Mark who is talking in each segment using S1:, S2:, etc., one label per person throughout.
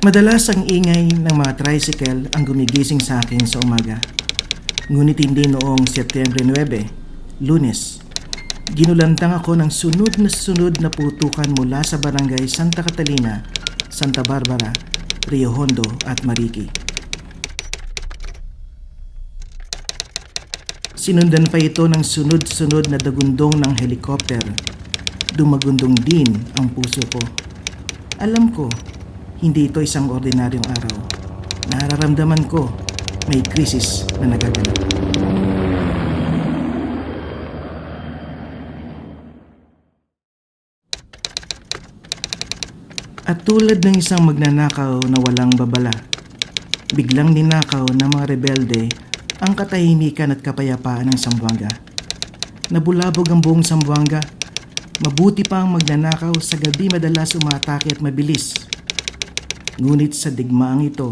S1: Madalas ang ingay ng mga tricycle ang gumigising sa akin sa umaga. Ngunit hindi noong Setyembre 9, lunes. Ginulantang ako ng sunod na sunod na putukan mula sa barangay Santa Catalina, Santa Barbara, Rio Hondo at Mariki. Sinundan pa ito ng sunod-sunod na dagundong ng helikopter. Dumagundong din ang puso ko. Alam ko, hindi ito isang ordinaryong araw. Nararamdaman ko may krisis na nagaganap. At tulad ng isang magnanakaw na walang babala, biglang ninakaw ng mga rebelde ang katahimikan at kapayapaan ng Sambuanga. Nabulabog ang buong Sambuanga. Mabuti pa ang magnanakaw sa gabi madalas umatake at mabilis. Ngunit sa digmaang ito,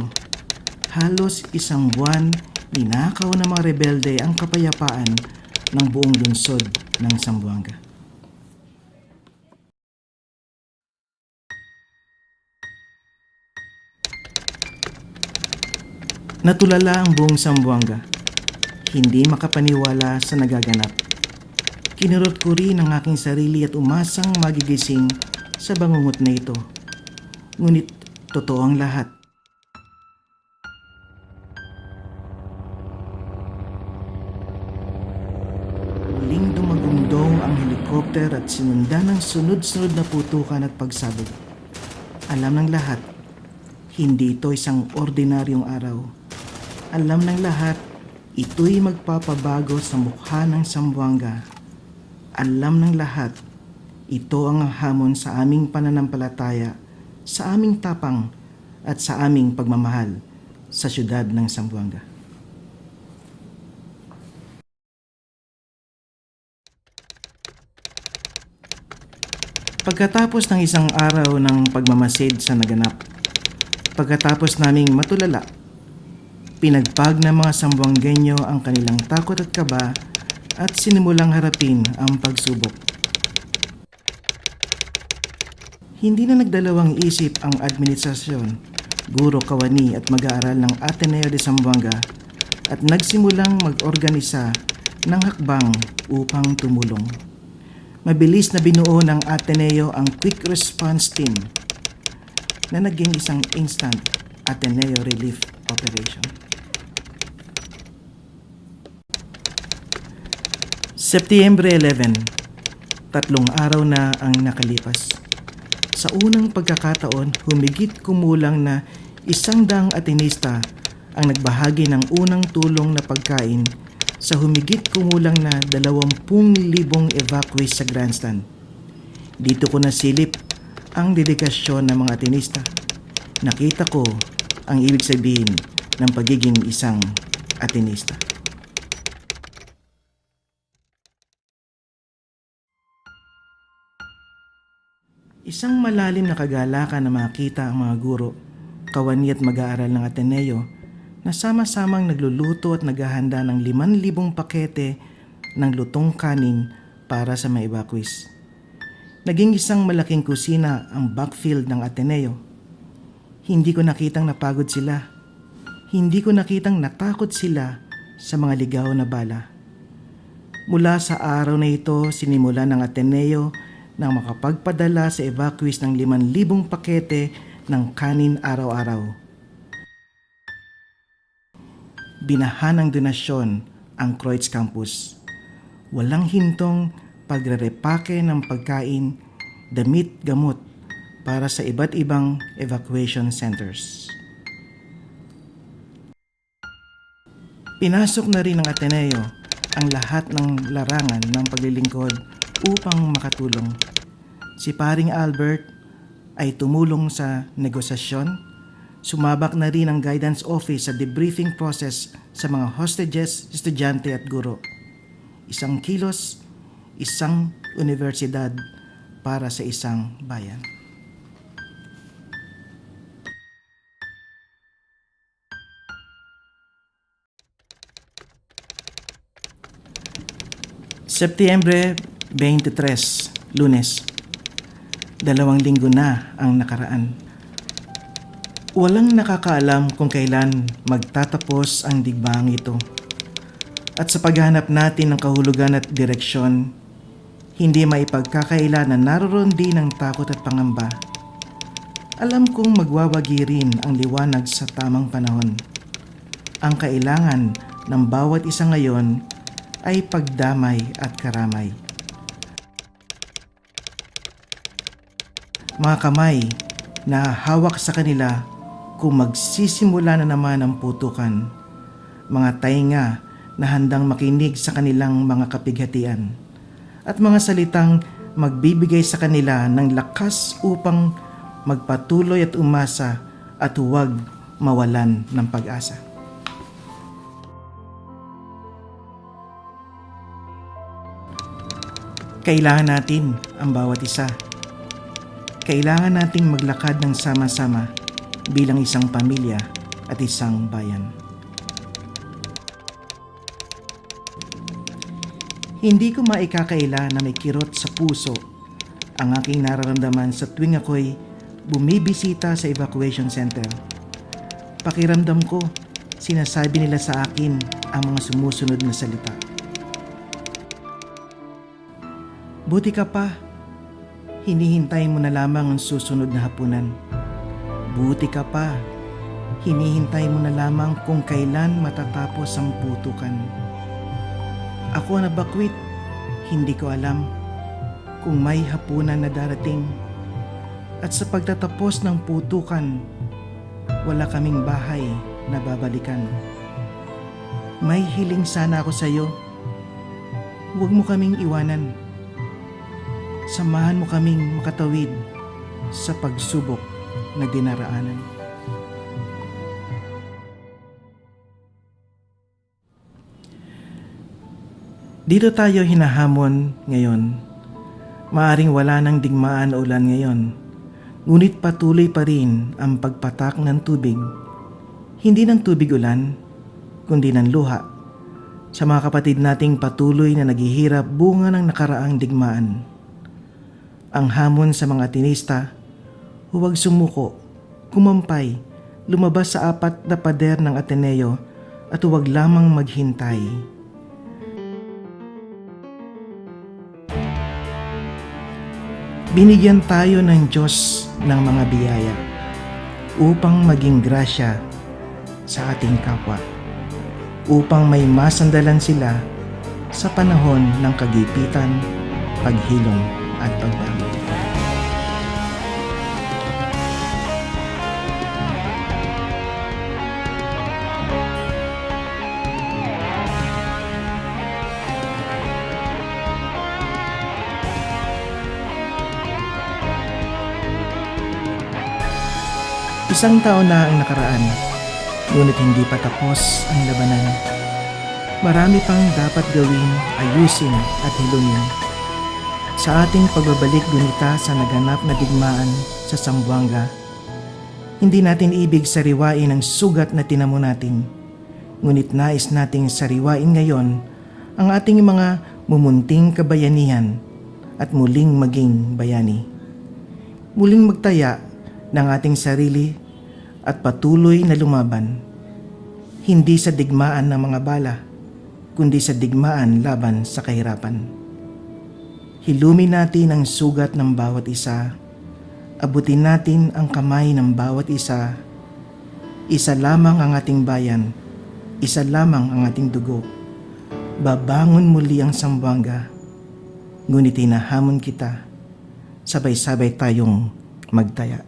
S1: halos isang buwan ninakaw ng mga rebelde ang kapayapaan ng buong lungsod ng Sambuanga. Natulala ang buong Sambuanga. Hindi makapaniwala sa nagaganap. Kinurot ko rin ang aking sarili at umasang magigising sa bangungot na ito. Ngunit totoo ang lahat. Muling dumagundong ang helikopter at sinundan ng sunod-sunod na putukan at pagsabog. Alam ng lahat, hindi ito isang ordinaryong araw. Alam ng lahat, ito'y magpapabago sa mukha ng Sambuanga. Alam ng lahat, ito ang hamon sa aming pananampalataya, sa aming tapang, at sa aming pagmamahal sa syudad ng Sambuanga. Pagkatapos ng isang araw ng pagmamasid sa naganap, pagkatapos naming matulala, pinagpag ng mga Sambuangenyo ang kanilang takot at kaba at sinimulang harapin ang pagsubok. Hindi na nagdalawang isip ang administrasyon, guro kawani at mag-aaral ng Ateneo de Zamboanga at nagsimulang mag-organisa ng hakbang upang tumulong. Mabilis na binuo ng Ateneo ang Quick Response Team na naging isang instant Ateneo Relief Operation. Setyembre 11, tatlong araw na ang nakalipas. Sa unang pagkakataon, humigit kumulang na isang daang atinista ang nagbahagi ng unang tulong na pagkain sa humigit kumulang na 20,000 evacuees sa grandstand. Dito ko nasilip ang dedikasyon ng mga atinista. Nakita ko ang ibig sabihin ng pagiging isang atinista. Isang malalim na kagalakan na makita ang mga guro, kawani at mag-aaral ng Ateneo na sama-samang nagluluto at naghahanda ng 5,000 pakete ng lutong kanin para sa mga evacuees. Naging isang malaking kusina ang backfield ng Ateneo. Hindi ko nakitang napagod sila. Hindi ko nakitang natakot sila sa mga ligaw na bala. Mula sa araw na ito, sinimula ng Ateneo na makapagpadala sa evacuees ng 5,000 pakete ng kanin araw-araw. Binahan ng donasyon ang Croix Campus. Walang hintong pagrerepake ng pagkain, damit, gamot para sa iba't ibang evacuation centers. Pinasok na rin ng Ateneo ang lahat ng larangan ng paglilingkod upang makatulong. Si paring Albert ay tumulong sa negosasyon. Sumabak na rin ang guidance office sa debriefing process sa mga hostages, estudyante at guro. Isang kilos, isang universidad para sa isang bayan. Setyembre 23, lunes. Dalawang linggo na ang nakaraan. Walang nakakaalam kung kailan magtatapos ang digmaang ito. At sa paghanap natin ng kahulugan at direksyon, hindi maipagkakaila na naroon din ang takot at pangamba. Alam kong magwawagi rin ang liwanag sa tamang panahon. Ang kailangan ng bawat isa ngayon ay pagdamay at karamay. Mga kamay na hawak sa kanila kung magsisimula na naman ang putukan. Mga tainga na handang makinig sa kanilang mga kapighatian. At mga salitang magbibigay sa kanila ng lakas upang magpatuloy at umasa at huwag mawalan ng pag-asa. Kailangan natin ang bawat isa. Kailangan nating maglakad ng sama-sama bilang isang pamilya at isang bayan. Hindi ko maikakaila na may kirot sa puso ang aking nararamdaman sa tuwing ako'y bumibisita sa evacuation center. Pakiramdam ko, sinasabi nila sa akin ang mga sumusunod na salita. Buti ka pa, hinihintay mo na lamang ang susunod na hapunan. Buti ka pa, hinihintay mo na lamang kung kailan matatapos ang putukan. Ako na bakwit, hindi ko alam kung may hapunan na darating. At sa pagtatapos ng putukan, wala kaming bahay na babalikan. May hiling sana ako sa iyo. Huwag mo kaming iwanan. Samahan mo kaming makatawid sa pagsubok na dinaraanan. Dito tayo hinahamon ngayon. Maaring wala ng digmaan o ulan ngayon. Ngunit patuloy pa rin ang pagpatak ng tubig. Hindi ng tubig ulan, kundi ng luha. Sa mga kapatid nating patuloy na naghihirap bunga ng nakaraang digmaan. Ang hamon sa mga tinista, huwag sumuko, kumampay, lumabas sa apat na pader ng Ateneo at huwag lamang maghintay. Binigyan tayo ng Diyos ng mga biyaya upang maging grasya sa ating kapwa, upang may masandalan sila sa panahon ng kagipitan, paghilom at pagbago. Isang taon na ang nakaraan, ngunit hindi pa tapos ang labanan. Marami pang dapat gawin, ayusin at hilumin. Sa ating pagbabalik gunita sa naganap na digmaan sa Sambuanga, hindi natin ibig sariwain ang sugat na tinamo natin. Ngunit nais nating sariwain ngayon ang ating mga mumunting kabayanihan at muling maging bayani. Muling magtaya ng ating sarili at patuloy na lumaban. Hindi sa digmaan ng mga bala, kundi sa digmaan laban sa kahirapan. Hilumin natin ang sugat ng bawat isa. Abutin natin ang kamay ng bawat isa. Isa lamang ang ating bayan. Isa lamang ang ating dugo. Babangon muli ang Sambuanga. Ngunit hinahamon kita. Sabay-sabay tayong magtaya.